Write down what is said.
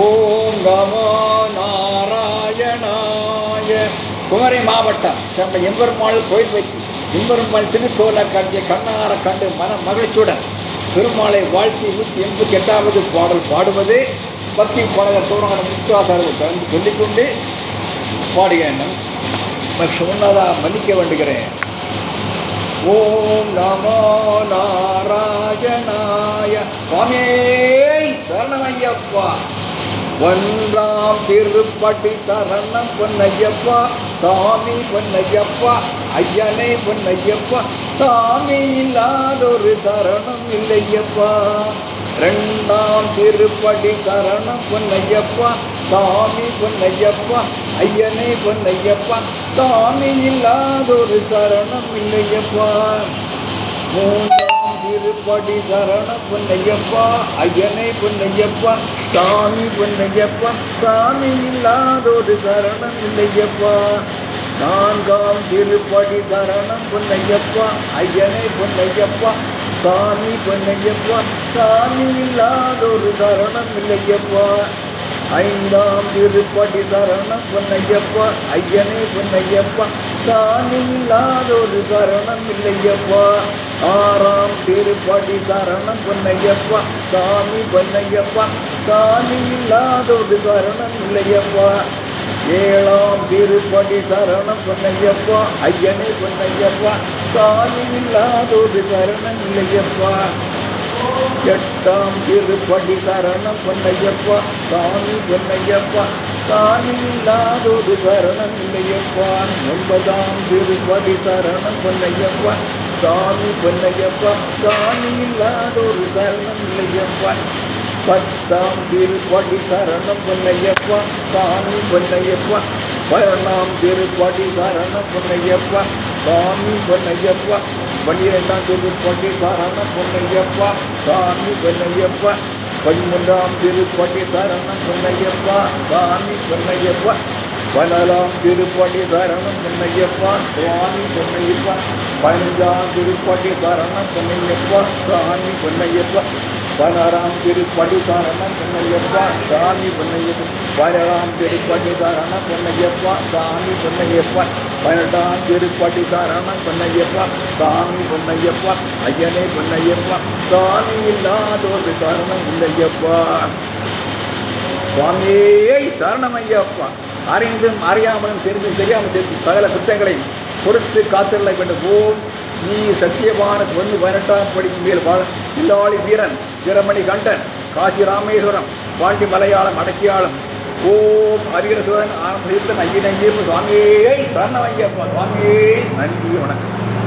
ஓம் நமோ நாராயணாய. குமரி மாவட்டம் சென்னை எம்பெருமாள் கோயில் வைத்து எம்பெருமாள் திருக்கோல காட்டிய கண்ணார கண்டு மன மகிழ்ச்சியுடன் பெருமாளை வாழ்த்தி நூற்றி எண்பத்தி எட்டாவது பாடல் பாடுவது. பக்தி பாடகர் தோறான முத்துவாசாரர்கள் கலந்து சொல்லிக்கொண்டு பாடுகிறேன் முன்னதா மன்னிக்க வேண்டுகிறேன். ஓம் நமோ நாராயணாய. சுவாமியே சரணமையப்பா ஒன்றாம் திருப்பட்டி சரணம் பொன்னையப்பா சாமி பொன்னையப்பா ஐயனை பொன்னையப்பா சாமி இல்லாதொரு சரணம் இல்லையப்பா. ரெண்டாம் திருப்படி சரணம் பொன்னையப்பா சாமி பொன்னையப்பா ஐயனை பொன்னையப்பா சாமி இல்லாதொரு சரணம் இல்லையப்பா. மூன்றாம் திருப்படி சரண பொன்னையப்பா ஐயனை பொன்னையப்பா சாமி பொன்னையப்பா சாமி இல்லாதோடு சரணம் இல்லையப்பா. நான்காம் திருப்படி சரணம் பொன்னையப்பா ஐயனை பொன்னையப்பா சாமி பொன்னையப்பா சாமி இல்லாதோடு சரணம் இல்லையப்பா. ஐந்தாம் திருப்படி சரணம் பொன்னையப்பா ஐயனை பொன்னையப்பா சாமி இல்லாதொரு சரணம் இல்லையப்பா ஆறாம் திருப்படி சரணம் பொன்னையப்பா. சாமி பொன்னையப்பா. சாமி இல்லாதொரு சரணம் இல்லையப்பா ஏழாம் திருப்படி சரணம் பொன்னையப்பா. ஐயனே பொன்னையப்பா. சாமி இல்லாதொரு சரணம் இல்லையப்பா எட்டாம் திருப்படி சரணம் பொன்னையப்பா சாமி பொன்னையப்பா சாமி இல்லாதொரு சரணம் இல்லையப்பா. ஒன்பதாம் திருப்படி சரணம் பொன்னையப்பா சாமி பொன்னையப்பா சாமி இல்லாதொரு சரணம் இல்லையப்பா. பத்தாம் திருப்படி சரணம் பொன்னையப்பா சாமி பொன்னையப்பா பரணாம் திருப்படி சரணம் பொன்னையப்பா சாமி பொன்னையப்பா பன்னிரெண்டாம் திருப்பட்டி சரணம் பொன்னையப்பா சாமி பொன்னையப்பா. பதிமூன்றாம் திருப்பட்டி சரணம் பொன்னையப்பா சாமி பொன்னையப்பா. பதினாலாம் திருப்பட்டி சரணம் பொன்னையப்பா சுவாமி பொன்னையப்பா. பதினஞ்சாம் திருப்பட்டி சரணம் பொன்னையப்பா சாமி பொன்னையப்பா. பதினாறாம் திருப்படி சரணம் பொன்னையப்பா சாமி பொன்னையப்பா. பதினேழாம் திருப்படி சரணம் பொன்னையப்பா சாமி பொன்னையப்பா. பதினெட்டாம் திருப்பாட்டி சரணம் பொன்னையப்பா சாமி பொன்னையப்பா ஐயனே பொன்னையப்பா சாமி இல்லாதொரு சரணம் இல்லையப்பா. சுவாமியே சரணம் ஐயப்பா. அறிந்தும் அறியாமலும் தெரிந்தும் தெரியாமல் சேர்த்து சகல குற்றங்களை பொறுத்து காத்திருந்த வேண்டும். ஓம் நீ சத்தியமான வந்து பதினெட்டாம் படிக்கும் மேல் வாழ. இல்லாளி வீரன் வீரமணி கண்டன் காசி ராமேஸ்வரம் பாண்டி மலையாளம் அடக்கியாளம் ஓம் ஹரிகரசுதன் ஆனந்த ஐயன் ஐயப்ப சுவாமியே சரணமையப்பா சுவாமியை நன்றி வணக்கம்.